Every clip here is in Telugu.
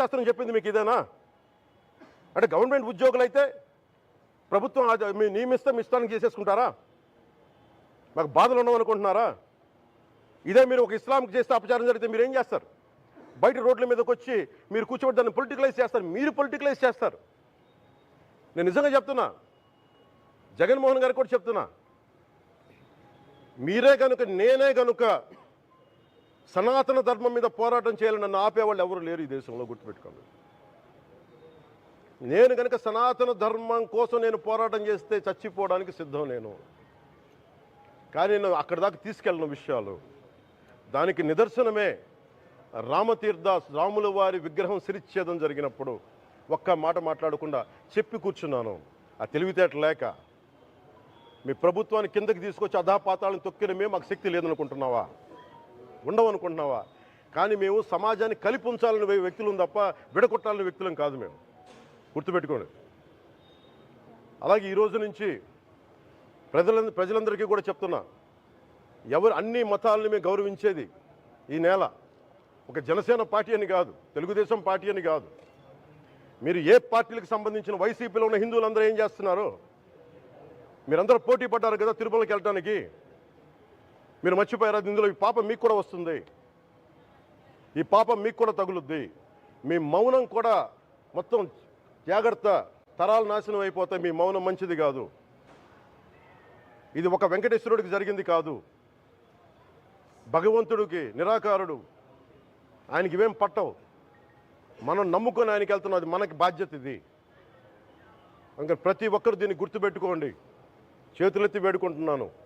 శాస్త్రం చెప్పింది మీకు ఇదేనా? అంటే గవర్నమెంట్ ఉద్యోగులు అయితే ప్రభుత్వం మీ నియమిస్తే ఇష్టానికి చేసేసుకుంటారా? మాకు బాధలు ఉండవనుకుంటున్నారా? ఇదే మీరు ఒక ఇస్లాంకి చేస్తే అపచారం జరిగితే మీరు ఏం చేస్తారు? బయట రోడ్ల మీదకి వచ్చి మీరు కూర్చోబెట్టి దాన్ని పొలిటికలైజ్ చేస్తారు. మీరు పొలిటికలైజ్ చేస్తారు. నేను నిజంగా చెప్తున్నా. జగన్మోహన్ గారికి కూడా చెప్తున్నా. మీరే కనుక నేనే కనుక సనాతన ధర్మం మీద పోరాటం చేయాలని నన్ను ఆపేవాళ్ళు ఎవరు లేరు ఈ దేశంలో గుర్తుపెట్టుకోండి. నేను కనుక సనాతన ధర్మం కోసం నేను పోరాటం చేస్తే చచ్చిపోవడానికి సిద్ధం నేను. కానీ నేను అక్కడి దాకా తీసుకెళ్ళిన విషయాలు. దానికి నిదర్శనమే రామతీర్థ రాముల వారి విగ్రహం సిరిచ్ఛేదం జరిగినప్పుడు ఒక్క మాట మాట్లాడకుండా చెప్పి కూర్చున్నాను. ఆ తెలివితేట లేక. మీ ప్రభుత్వాన్ని కిందకి తీసుకొచ్చి అధాపాతాలను తొక్కిన మేము మాకు శక్తి లేదనుకుంటున్నావా? ఉండవనుకుంటున్నావా? కానీ మేము సమాజాన్ని కలిపి ఉంచాలని వ్యక్తులు తప్ప విడగొట్టాలని వ్యక్తులం కాదు మేము. గుర్తుపెట్టుకోండి. అలాగే ఈరోజు నుంచి ప్రజల ప్రజలందరికీ కూడా చెప్తున్నా. ఎవరు అన్ని మతాలని మేము గౌరవించేది ఈ నేల ఒక జనసేన పార్టీ అని కాదు తెలుగుదేశం పార్టీ అని కాదు. మీరు ఏ పార్టీలకు సంబంధించిన వైసీపీలో ఉన్న హిందువులందరూ ఏం చేస్తున్నారు? మీరందరూ పోటీ పడ్డారు కదా తిరుమలకి వెళ్ళడానికి మీరు మర్చిపోయారు? ఇందులో ఈ పాపం మీకు కూడా వస్తుంది. ఈ పాపం మీకు కూడా తగులుద్ది. మీ మౌనం కూడా మొత్తం జాగ్రత్త తరాలు నాశనం అయిపోతే మీ మౌనం మంచిది కాదు. ఇది ఒక వెంకటేశ్వరుడికి జరిగింది కాదు. భగవంతుడికి నిరాకారుడు. ఆయనకి ఇవేం పట్టవు. మనం నమ్ముకొని ఆయనకి వెళ్తున్నాం. అది మనకి బాధ్యత ఇది. ఇంకా ప్రతి ఒక్కరు దీన్ని గుర్తుపెట్టుకోండి. చేతులెత్తి వేడుకుంటున్నాను.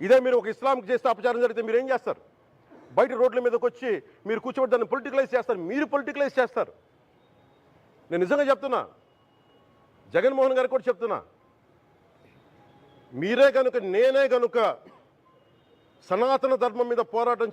ఇదే మీరు ఒక ఇస్లాంకి చేస్తే అపచారం జరిగితే మీరు ఏం చేస్తారు? బయట రోడ్ల మీదకి వచ్చి మీరు కూర్చోబెట్టి దాన్ని పొలిటికలైజ్ చేస్తారు. మీరు పొలిటికలైజ్ చేస్తారు. నేను నిజంగా చెప్తున్నా. జగన్మోహన్ గారికి కూడా చెప్తున్నా. మీరే కనుక నేనే కనుక సనాతన ధర్మం మీద పోరాటం